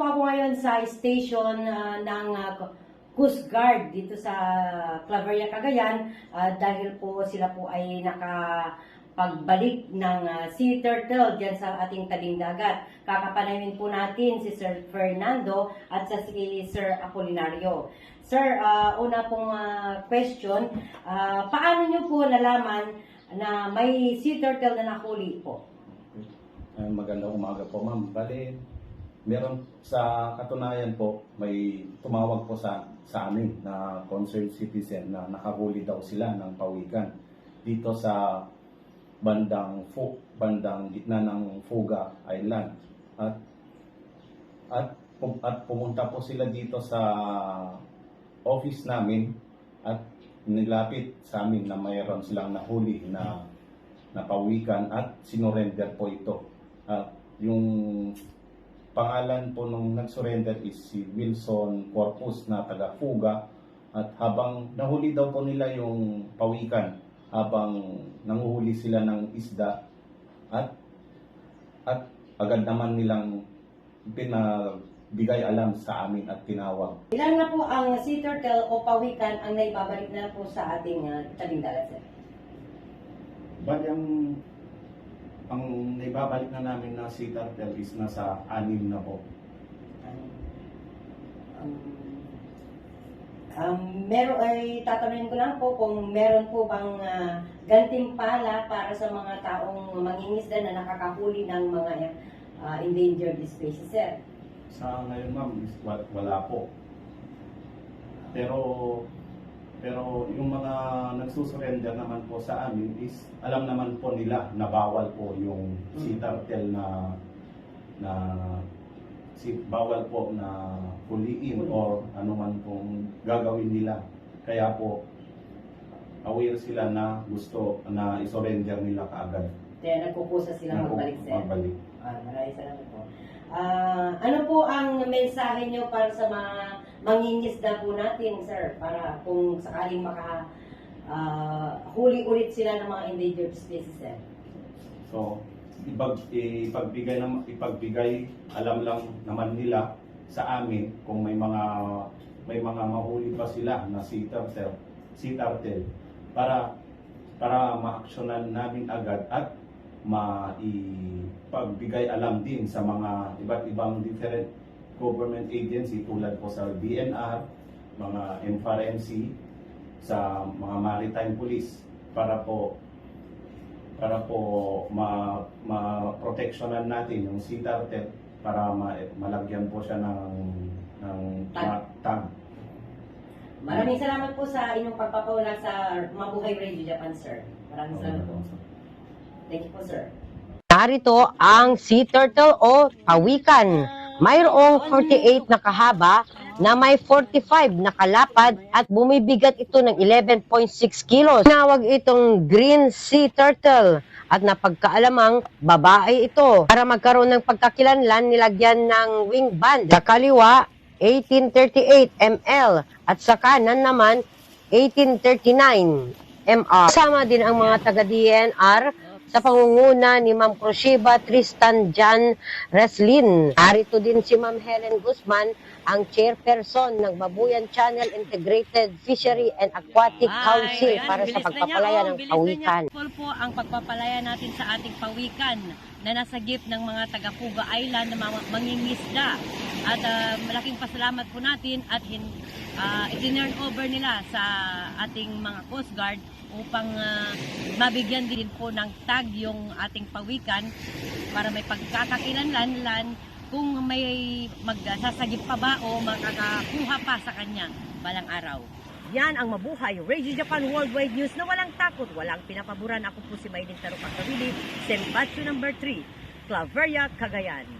po ako ngayon sa station ah, ng ah, Coast Guard dito sa Claveria, Cagayan ah, dahil po sila po ay nakapagbalik ng ah, sea turtle dyan sa ating tabing dagat. Kakapanayin po natin si Sir Fernando at sa si Sir Apolinario. Sir, ah, una pong ah, question, ah, paano nyo po nalaman na may sea turtle na nahuli po? Magandang umaga po, ma'am. Bale, meron sa katunayan po, may tumawag po sa sa amin na concerned citizen na nakahuli daw sila ng pawikan dito sa bandang Fu, bandang gitna ng Fuga Island. At at pum- at pumunta po sila dito sa office namin at nilapit sa amin na mayroon silang nahuli na na pawikan at sinurrender po ito. At yung pangalan po nung nag-surrender is si Wilson Corpus na taga Fuga at habang nahuli daw po nila yung pawikan habang nanguhuli sila ng isda at at agad naman nilang pinabigay alam sa amin at tinawag. Ilan na po ang sea turtle o pawikan ang naibabalik na po sa ating uh, tabing dagat, sir? Bali ang ang naibabalik na namin na si turtle is nasa anim na po. Um, um, meron ay tatanungin ko lang po kung meron po bang uh, gantimpala para sa mga taong mangingisda na nakakahuli ng mga uh, endangered species, sir. Sa ngayon ma'am, wala po. Pero pero yung mga nagsusurrender naman po sa amin is alam naman po nila na bawal po yung si Mm. turtle na na si bawal po na huliin Huli. or ano man pong gagawin nila. Kaya po aware sila na gusto na isurrender nila kaagad. Kaya nagkukusa silang Na po magbalik, sir. magbalik. Ah, maraming salamat po. Ah, ano po ang mensahe niyo para sa mga mangingisda po natin, sir? Para kung sakaling maka ah, huli ulit sila ng mga endangered species, sir. So, ibag, ipagbigay nam, ipagbigay alam lang naman nila sa amin kung may mga may mga mahuli pa sila na si turtle, si turtle para para ma-actionan namin agad at maipagbigay alam din sa mga iba't ibang different government agency tulad po sa DNR, mga MFRMC, sa mga maritime police para po para po ma, ma-protectionan natin yung sea turtle para ma, malagyan po siya ng ng Tag. ma- tag. Maraming salamat po sa inyong pagpapawala sa Mabuhay Radio Japan, sir. Maraming salamat po. Thank you po, sir. Narito ang sea turtle o pawikan. Mayroong 48 na kahaba na may 45 na kalapad at bumibigat ito ng 11.6 kilos. Tinawag itong green sea turtle at napagkaalamang babae ito. Para magkaroon ng pagkakilanlan, nilagyan ng wing band. Sa kaliwa, 1838 ml at sa kanan naman, 1839 MR. Kasama din ang mga taga-DNR sa pangunguna ni Ma'am Crushiba Tristan Jan Reslin. Arito din si Ma'am Helen Guzman, ang chairperson ng Babuyan Channel Integrated Fishery and Aquatic Council Ay, para ayan, sa bilis na pagpapalaya niya, oh, ng bilis na pawikan. niya. Full po ang pagpapalaya natin sa ating pawikan na nasagip ng mga taga-Puga Island na mangingisda. At ah, malaking pasalamat po natin at hin, uh, itinurn over nila sa ating mga Coast Guard upang ah, mabigyan din po ng tag yung ating pawikan para may pagkakakilanlan kung may magsasagip pa ba o makakakuha pa sa kanya balang araw. Yan ang mabuhay Radio Japan Worldwide News na walang takot, walang pinapaboran. Ako po si Maylin Tarupang Kavili, Sembatyo number 3, Claveria, Cagayan.